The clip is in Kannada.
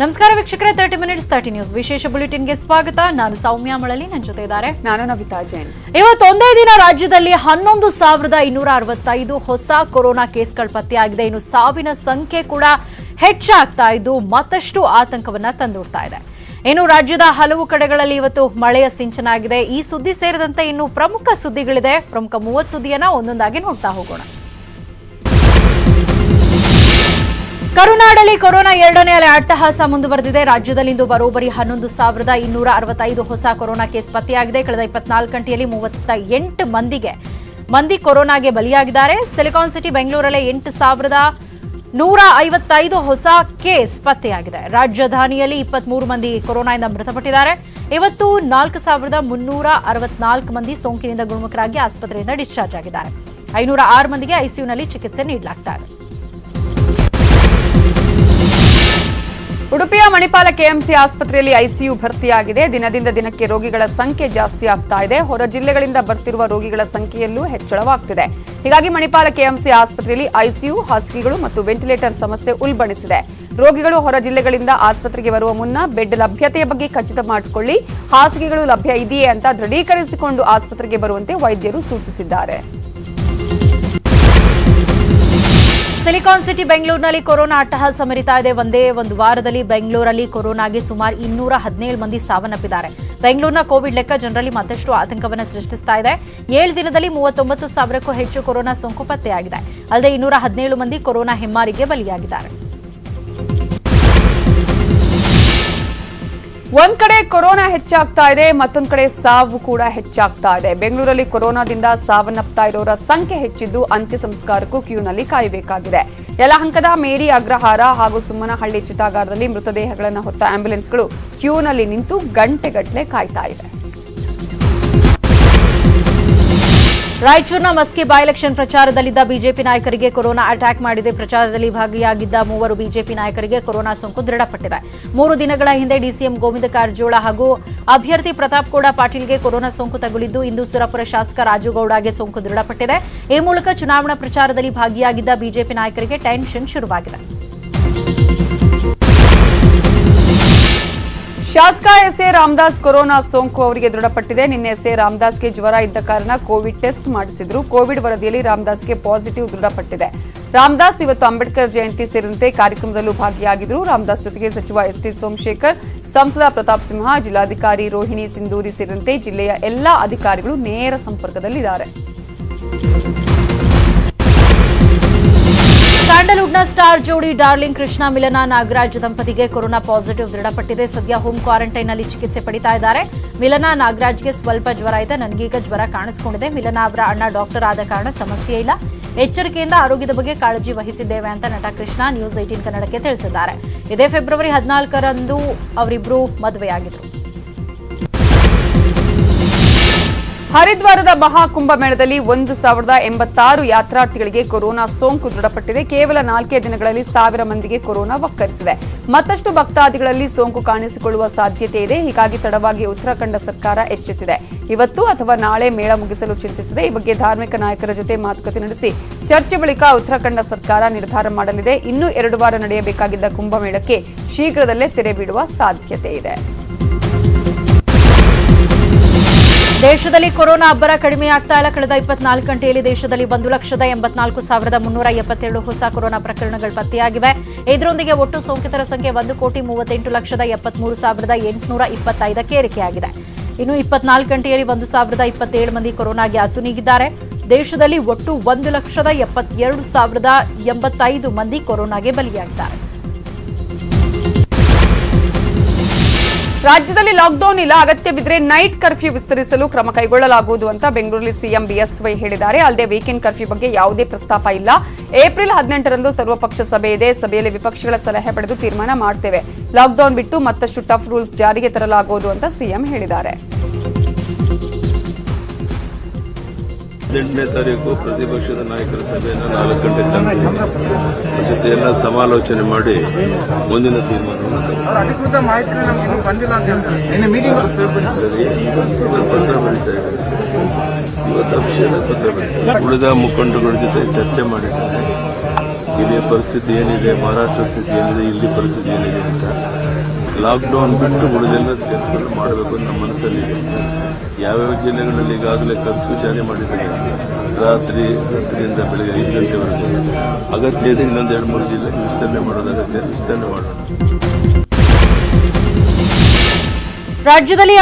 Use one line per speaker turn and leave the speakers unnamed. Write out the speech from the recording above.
ನಮಸ್ಕಾರ ವೀಕ್ಷಕರೇ ತರ್ಟಿ ಮಿನಿಟ್ಸ್ ತರ್ಟಿ ನ್ಯೂಸ್ ವಿಶೇಷ ಬುಲೆಟಿನ್ಗೆ ಸ್ವಾಗತ. ನಾನು ಸೌಮ್ಯ ಮಳಲಿ ನನ್ನ ಜೊತೆ ಇದ್ದಾರೆ
ನಾನು ನವಿತಾ ಜೈನ್.
ಇವತ್ತೊಂದೇ ದಿನ ರಾಜ್ಯದಲ್ಲಿ ಹನ್ನೊಂದು ಸಾವಿರದ ಇನ್ನೂರ ಅರವತ್ತೈದು ಹೊಸ ಕೊರೋನಾ ಕೇಸ್ಗಳು ಪತ್ತೆಯಾಗಿದೆ. ಇನ್ನು ಸಾವಿನ ಸಂಖ್ಯೆ ಕೂಡ ಹೆಚ್ಚಾಗ್ತಾ ಇದ್ದು ಮತ್ತಷ್ಟು ಆತಂಕವನ್ನ ತಂದೂಡ್ತಾ ಇದೆ. ಇನ್ನು ರಾಜ್ಯದ ಹಲವು ಕಡೆಗಳಲ್ಲಿ ಇವತ್ತು ಮಳೆಯ ಸಿಂಚನ ಆಗಿದೆ. ಈ ಸುದ್ದಿ ಸೇರಿದಂತೆ ಇನ್ನು ಪ್ರಮುಖ ಸುದ್ದಿಗಳಿದೆ. ಪ್ರಮುಖ ಮೂವತ್ತು ಸುದ್ದಿಯನ್ನ ಒಂದೊಂದಾಗಿ ನೋಡ್ತಾ ಹೋಗೋಣ. ಕರುನಾಡಲ್ಲಿ ಕೊರೋನಾ ಎರಡನೇ ಅಲೆ ಅಟ್ಟಹಾಸ ಮುಂದುವರೆದಿದೆ. ರಾಜ್ಯದಲ್ಲಿಂದು ಬರೋಬ್ಬರಿ ಹನ್ನೊಂದು ಸಾವಿರದ ಇನ್ನೂರ ಅರವತ್ತೈದು ಹೊಸ ಕೊರೋನಾ ಕೇಸ್ ಪತ್ತೆಯಾಗಿದೆ. ಕಳೆದ ಇಪ್ಪತ್ನಾಲ್ಕು ಗಂಟೆಯಲ್ಲಿ ಮೂವತ್ತ ಎಂಟು ಮಂದಿಗೆ ಮಂದಿ ಕೊರೋನಾಗೆ ಬಲಿಯಾಗಿದ್ದಾರೆ. ಸಿಲಿಕಾನ್ ಸಿಟಿ ಬೆಂಗಳೂರಲ್ಲೇ ಎಂಟು ಸಾವಿರದ ನೂರ ಐವತ್ತೈದು ಹೊಸ ಕೇಸ್ ಪತ್ತೆಯಾಗಿದೆ. ರಾಜಧಾನಿಯಲ್ಲಿ ಇಪ್ಪತ್ಮೂರು ಮಂದಿ ಕೊರೋನಾದಿಂದ ಮೃತಪಟ್ಟಿದ್ದಾರೆ. ಇವತ್ತು ನಾಲ್ಕು ಸಾವಿರದ ಮುನ್ನೂರ ಅರವತ್ನಾಲ್ಕು ಮಂದಿ ಸೋಂಕಿನಿಂದ ಗುಣಮುಖರಾಗಿ ಆಸ್ಪತ್ರೆಯಿಂದ ಡಿಸ್ಚಾರ್ಜ್ ಆಗಿದ್ದಾರೆ. ಐನೂರ ಆರು ಮಂದಿಗೆ ಐಸಿಯುನಲ್ಲಿ ಚಿಕಿತ್ಸೆ ನೀಡಲಾಗ್ತಾ ಇದೆ.
ಉಡುಪಿಯ ಮಣಿಪಾಲ ಕೆಎಂಸಿ ಆಸ್ಪತ್ರೆಯಲ್ಲಿ ಐಸಿಯು ಭರ್ತಿಯಾಗಿದೆ. ದಿನದಿಂದ ದಿನಕ್ಕೆ ರೋಗಿಗಳ ಸಂಖ್ಯೆ ಜಾಸ್ತಿ ಆಗ್ತಾ ಇದೆ. ಹೊರ ಜಿಲ್ಲೆಗಳಿಂದ ಬರ್ತಿರುವ ರೋಗಿಗಳ ಸಂಖ್ಯೆಯಲ್ಲೂ ಹೆಚ್ಚಳವಾಗ್ತಿದೆ. ಹೀಗಾಗಿ ಮಣಿಪಾಲ ಕೆಎಂಸಿ ಆಸ್ಪತ್ರೆಯಲ್ಲಿ ಐಸಿಯು, ಹಾಸಿಗೆಗಳು ಮತ್ತು ವೆಂಟಿಲೇಟರ್ ಸಮಸ್ಯೆ ಉಲ್ಬಣಿಸಿದೆ. ರೋಗಿಗಳು ಹೊರ ಜಿಲ್ಲೆಗಳಿಂದ ಆಸ್ಪತ್ರೆಗೆ ಬರುವ ಮುನ್ನ ಬೆಡ್ ಲಭ್ಯತೆಯ ಬಗ್ಗೆ ಖಚಿತ ಮಾಡಿಕೊಳ್ಳಿ ಹಾಸಿಗೆಗಳು ಲಭ್ಯ ಇದೆಯೇ ಅಂತ ದೃಢೀಕರಿಸಿಕೊಂಡು ಆಸ್ಪತ್ರೆಗೆ ಬರುವಂತೆ ವೈದ್ಯರು ಸೂಚಿಸಿದ್ದಾರೆ.
ಸಿಲಿಕಾನ್ ಸಿಟಿ ಬೆಂಗಳೂರಿನಲ್ಲಿ ಕೊರೋನಾ ಅಟ್ಟಹಾಸ ಸಮರಿತಾ ಇದೆ. ಒಂದೇ ಒಂದು ವಾರದಲ್ಲಿ ಬೆಂಗಳೂರಲ್ಲಿ ಕೊರೋನಾಗೆ ಸುಮಾರು ಇನ್ನೂರ ಹದಿನೇಳು ಮಂದಿ ಸಾವನ್ನಪ್ಪಿದ್ದಾರೆ. ಬೆಂಗಳೂರಿನ ಕೋವಿಡ್ ಲೆಕ್ಕ ಜನರಲ್ಲಿ ಮತ್ತಷ್ಟು ಆತಂಕವನ್ನು ಸೃಷ್ಟಿಸ್ತಾ ಇದೆ. ಏಳು ದಿನದಲ್ಲಿ ಮೂವತ್ತೊಂಬತ್ತು ಸಾವಿರಕ್ಕೂ ಹೆಚ್ಚು ಕೊರೋನಾ ಸೋಂಕು ಪತ್ತೆಯಾಗಿದೆ. ಅಲ್ಲದೆ ಇನ್ನೂರ ಹದಿನೇಳು ಮಂದಿ ಕೊರೋನಾ ಹೆಮ್ಮಾರಿಗೆ ಬಲಿಯಾಗಿದ್ದಾರೆ.
ಒಂದ್ ಕಡೆ ಕೊರೋನಾ ಹೆಚ್ಚಾಗ್ತಾ ಇದೆ, ಮತ್ತೊಂದ್ ಕಡೆ ಸಾವು ಕೂಡ ಹೆಚ್ಚಾಗ್ತಾ ಇದೆ. ಬೆಂಗಳೂರಲ್ಲಿ ಕೊರೋನಾದಿಂದ ಸಾವನ್ನಪ್ತಾ ಇರೋರ ಸಂಖ್ಯೆ ಹೆಚ್ಚಿದ್ದು ಅಂತ್ಯ ಸಂಸ್ಕಾರಕ್ಕೂ ಕ್ಯೂನಲ್ಲಿ ಕಾಯಬೇಕಾಗಿದೆ. ಯಲಹಂಕದ ಮೇರಿ ಅಗ್ರಹಾರ ಹಾಗೂ ಸುಮ್ಮನಹಳ್ಳಿ ಚಿತಾಗಾರದಲ್ಲಿ ಮೃತದೇಹಗಳನ್ನು ಹೊತ್ತ ಆಂಬ್ಯುಲೆನ್ಸ್ಗಳು ಕ್ಯೂನಲ್ಲಿ ನಿಂತು ಗಂಟೆಗಟ್ಟಲೆ ಕಾಯ್ತಾ ಇವೆ.
ರಾಯಚೂರಿನ ಮಸ್ಕಿ ಬೈ ಎಲೆಕ್ಷನ್ ಪ್ರಚಾರದಲ್ಲಿದ್ದ ಬಿಜೆಪಿ ನಾಯಕರಿಗೆ ಕೊರೋನಾ ಅಟ್ಯಾಕ್ ಮಾಡಿದೆ. ಪ್ರಚಾರದಲ್ಲಿ ಭಾಗಿಯಾಗಿದ್ದ ಮೂವರು ಬಿಜೆಪಿ ನಾಯಕರಿಗೆ ಕೊರೋನಾ ಸೋಂಕು ದೃಢಪಟ್ಟಿದೆ. ಮೂರು ದಿನಗಳ ಹಿಂದೆ ಡಿಸಿಎಂ ಗೋವಿಂದ ಕಾರಜೋಳ ಹಾಗೂ ಅಭ್ಯರ್ಥಿ ಪ್ರತಾಪ್ ಗೌಡ ಪಾಟೀಲ್ಗೆ ಕೊರೋನಾ ಸೋಂಕು ತಗುಲಿದ್ದು, ಇಂದು ಸುರಪುರ ಶಾಸಕ ರಾಜುಗೌಡಗೆ ಸೋಂಕು ದೃಢಪಟ್ಟಿದೆ. ಈ ಮೂಲಕ ಚುನಾವಣಾ ಪ್ರಚಾರದಲ್ಲಿ ಭಾಗಿಯಾಗಿದ್ದ ಬಿಜೆಪಿ ನಾಯಕರಿಗೆ ಟೆನ್ಷನ್ ಶುರುವಾಗಿದೆ.
ಶಾಸಕ ಎಸ್ ರಾಮದಾಸ್ ಕೊರೋನಾ ಸೋಂಕು ಅವರಿಗೆ ದೃಢಪಟ್ಟಿದೆ. ನಿನ್ನೆ ಎಸ್ ಎ ರಾಮದಾಸ್ಗೆ ಜ್ವರ ಇದ್ದ ಕಾರಣ ಕೋವಿಡ್ ಟೆಸ್ಟ್ ಮಾಡಿಸಿದ್ರು. ಕೋವಿಡ್ ವರದಿಯಲ್ಲಿ ರಾಮದಾಸ್ಗೆ ಪಾಸಿಟಿವ್ ದೃಢಪಟ್ಟಿದೆ. ರಾಮದಾಸ್ ಇವತ್ತು ಅಂಬೇಡ್ಕರ್ ಜಯಂತಿ ಸೇರಿದಂತೆ ಕಾರ್ಯಕ್ರಮದಲ್ಲೂ ಭಾಗಿಯಾಗಿದ್ರು. ರಾಮದಾಸ್ ಜೊತೆಗೆ ಸಚಿವ ಎಸ್ ಟಿ ಸೋಮಶೇಖರ್, ಸಂಸದ ಪ್ರತಾಪ್ ಸಿಂಹ, ಜಿಲ್ಲಾಧಿಕಾರಿ ರೋಹಿಣಿ ಸಿಂಧೂರಿ ಸೇರಿದಂತೆ ಜಿಲ್ಲೆಯ ಎಲ್ಲಾ ಅಧಿಕಾರಿಗಳು ನೇರ ಸಂಪರ್ಕದಲ್ಲಿದ್ದಾರೆ.
ಸ್ಯಾಂಡಲ್ವುಡ್ನ ಸ್ಟಾರ್ ಜೋಡಿ ಡಾರ್ಲಿಂಗ್ ಕೃಷ್ಣ ಮಿಲನ ನಾಗರಾಜ್ ದಂಪತಿಗೆ ಕೊರೋನಾ ಪಾಸಿಟಿವ್ ದೃಢಪಟ್ಟಿದೆ. ಸದ್ಯ ಹೋಮ್ ಕ್ವಾರಂಟೈನ್ನಲ್ಲಿ ಚಿಕಿತ್ಸೆ ಪಡಿತಾ ಇದ್ದಾರೆ. ಮಿಲನ ನಾಗರಾಜ್ಗೆ ಸ್ವಲ್ಪ ಜ್ವರ ಇದೆ. ನನಗೀಗ ಜ್ವರ ಕಾಣಿಸಿಕೊಂಡಿದೆ. ಮಿಲನ ಅವರ ಅಣ್ಣ ಡಾಕ್ಟರ್ ಆದ ಕಾರಣ ಸಮಸ್ಯೆ ಇಲ್ಲ. ಎಚ್ಚರಿಕೆಯಿಂದ ಆರೋಗ್ಯದ ಬಗ್ಗೆ ಕಾಳಜಿ ವಹಿಸಿದ್ದೇವೆ ಅಂತ ನಟ ಕೃಷ್ಣ ನ್ಯೂಸ್ ಏಟೀನ್ ಕನ್ನಡಕ್ಕೆ ತಿಳಿಸಿದ್ದಾರೆ. ಇದೇ ಫೆಬ್ರವರಿ ಹದಿನಾಲ್ಕರಂದು ಅವರಿಬ್ಬರು ಮದುವೆಯಾಗಿದ್ರು.
ಹರಿದ್ವಾರದ ಮಹಾಕುಂಭ ಮೇಳದಲ್ಲಿ ಒಂದು ಸಾವಿರದ ಎಂಬತ್ತಾರು ಯಾತ್ರಾರ್ಥಿಗಳಿಗೆ ಕೊರೋನಾ ಸೋಂಕು ದೃಢಪಟ್ಟಿದೆ. ಕೇವಲ ನಾಲ್ಕೇ ದಿನಗಳಲ್ಲಿ ಸಾವಿರ ಮಂದಿಗೆ ಕೊರೋನಾ ಒಕ್ಕರಿಸಿದೆ ಮತ್ತಷ್ಟು ಭಕ್ತಾದಿಗಳಲ್ಲಿ ಸೋಂಕು ಕಾಣಿಸಿಕೊಳ್ಳುವ ಸಾಧ್ಯತೆ ಇದೆ. ಹೀಗಾಗಿ ತಡವಾಗಿ ಉತ್ತರಾಖಂಡ ಸರ್ಕಾರ ಎಚ್ಚೆತ್ತಿದೆ. ಇವತ್ತು ಅಥವಾ ನಾಳೆ ಮೇಳ ಮುಗಿಸಲು ಚಿಂತಿಸಿದೆ. ಈ ಬಗ್ಗೆ ಧಾರ್ಮಿಕ ನಾಯಕರ ಜೊತೆ ಮಾತುಕತೆ ನಡೆಸಿ ಚರ್ಚೆ ಬಳಿಕ ಉತ್ತರಾಖಂಡ ಸರ್ಕಾರ ನಿರ್ಧಾರ ಮಾಡಲಿದೆ. ಇನ್ನೂ ಎರಡು ವಾರ ನಡೆಯಬೇಕಾಗಿದ್ದ ಕುಂಭಮೇಳಕ್ಕೆ ಶೀಘ್ರದಲ್ಲೇ ತೆರೆ ಬಿಡುವ ಸಾಧ್ಯತೆ ಇದೆ.
ದೇಶದಲ್ಲಿ ಕೊರೋನಾ ಅಬ್ಬರ ಕಡಿಮೆಯಾಗ್ತಾ ಇಲ್ಲ. ಕಳೆದ ಇಪ್ಪತ್ನಾಲ್ಕು ಗಂಟೆಯಲ್ಲಿ ದೇಶದಲ್ಲಿ ಒಂದು ಲಕ್ಷದ ಎಂಬತ್ನಾಲ್ಕು ಸಾವಿರದ ಮುನ್ನೂರ ಎಪ್ಪತ್ತೇಳು ಹೊಸ ಕೊರೋನಾ ಪ್ರಕರಣಗಳು ಪತ್ತೆಯಾಗಿವೆ. ಇದರೊಂದಿಗೆ ಒಟ್ಟು ಸೋಂಕಿತರ ಸಂಖ್ಯೆ ಒಂದು ಕೋಟಿ ಮೂವತ್ತೆಂಟು ಲಕ್ಷದ ಎಪ್ಪತ್ಮೂರು ಸಾವಿರದ ಎಂಟುನೂರ ಇಪ್ಪತ್ತೈದಕ್ಕೆ ಏರಿಕೆಯಾಗಿದೆ. ಇನ್ನು ಇಪ್ಪತ್ನಾಲ್ಕು ಗಂಟೆಯಲ್ಲಿ ಒಂದು ಸಾವಿರದ ಇಪ್ಪತ್ತೇಳು ಮಂದಿ ಕೊರೋನಾಗೆ ಅಸುನೀಗಿದ್ದಾರೆ ದೇಶದಲ್ಲಿ ಒಟ್ಟು ಒಂದು ಲಕ್ಷದ ಎಪ್ಪತ್ತೆರಡು ಸಾವಿರದ ಎಂಬತ್ತೈದು ಮಂದಿ ಕೊರೋನಾಗೆ ಬಲಿಯಾಗಿದ್ದಾರೆ.
ರಾಜ್ಯದಲ್ಲಿ ಲಾಕ್ಡೌನ್ ಇಲ್ಲ, ಅಗತ್ಯ ಬಿದ್ದರೆ ನೈಟ್ ಕರ್ಫ್ಯೂ ವಿಸ್ತರಿಸಲು ಕ್ರಮ ಕೈಗೊಳ್ಳಲಾಗುವುದು ಅಂತ ಬೆಂಗಳೂರಲ್ಲಿ ಸಿಎಂ ಬಿಎಸ್ವೈ ಹೇಳಿದ್ದಾರೆ. ಅಲ್ಲದೆ ವೀಕೆಂಡ್ ಕರ್ಫ್ಯೂ ಬಗ್ಗೆ ಯಾವುದೇ ಪ್ರಸ್ತಾಪ ಇಲ್ಲ. ಏಪ್ರಿಲ್ ಹದಿನೆಂಟರಂದು ಸರ್ವಪಕ್ಷ ಸಭೆ ಇದೆ. ಸಭೆಯಲ್ಲಿ ವಿಪಕ್ಷಗಳ ಸಲಹೆ ಪಡೆದು ತೀರ್ಮಾನ ಮಾಡ್ತೇವೆ. ಲಾಕ್ಡೌನ್ ಬಿಟ್ಟು ಮತ್ತಷ್ಟು ಟಫ್ ರೂಲ್ಸ್ ಜಾರಿಗೆ ತರಲಾಗುವುದು ಅಂತ ಸಿಎಂ ಹೇಳಿದ್ದಾರೆ.
ಹದಿನೆಂಟನೇ ತಾರೀಕು ಪ್ರತಿಪಕ್ಷದ ನಾಯಕರ ಸಭೆಯನ್ನು ನಾಲ್ಕು ಗಂಟೆ ತನಕ ಜೊತೆ ಎಲ್ಲ ಸಮಾಲೋಚನೆ ಮಾಡಿ ಮುಂದಿನ ತೀರ್ಮಾನವನ್ನು
ಬಂದಿಲ್ಲ
ಪತ್ರ ಬರೀತಾ ಇದ್ದಾರೆ. ಇವತ್ತು ಅಭಿಷೇಕ ಪತ್ರ ಬರೀತಾರೆ ಉಳಿದ ಮುಖಂಡಗಳ ಜೊತೆ ಚರ್ಚೆ ಮಾಡಿದ್ದಾರೆ. ಇಲ್ಲಿಯ ಪರಿಸ್ಥಿತಿ ಏನಿದೆ ಮಹಾರಾಷ್ಟ್ರ ಸ್ಥಿತಿ ಏನಿದೆ ಇಲ್ಲಿ ಪರಿಸ್ಥಿತಿ ಏನಿದೆ ಅಂತ. ಲಾಕ್ಡೌನ್ ಬಿಟ್ಟು ಉಳಿದೆಲ್ಲ ಕೆಲಸಗಳು ಮಾಡಬೇಕು ಅಂತ ನಮ್ಮ ಯಾವ್ಯಾವ ಜಿಲ್ಲೆಗಳಲ್ಲಿ ಈಗಾಗಲೇ ಕರ್ಫ್ಯೂ ಜಾರಿ ಮಾಡಿದ್ದಾರೆ? ರಾತ್ರಿ ಹತ್ತರಿಂದ ಬೆಳಗ್ಗೆ ಐದು ಗಂಟೆವರೆಗೆ. ಅಗತ್ಯ ಇದೆ ಇನ್ನೊಂದು ಎರಡು ಮೂರು ಜಿಲ್ಲೆ ವಿಸ್ತರಣೆ ಮಾಡೋದು ಅಗತ್ಯ ವಿಸ್ತರಣೆ ಮಾಡೋಣ.
ರಾಜ್ಯದಲ್ಲಿ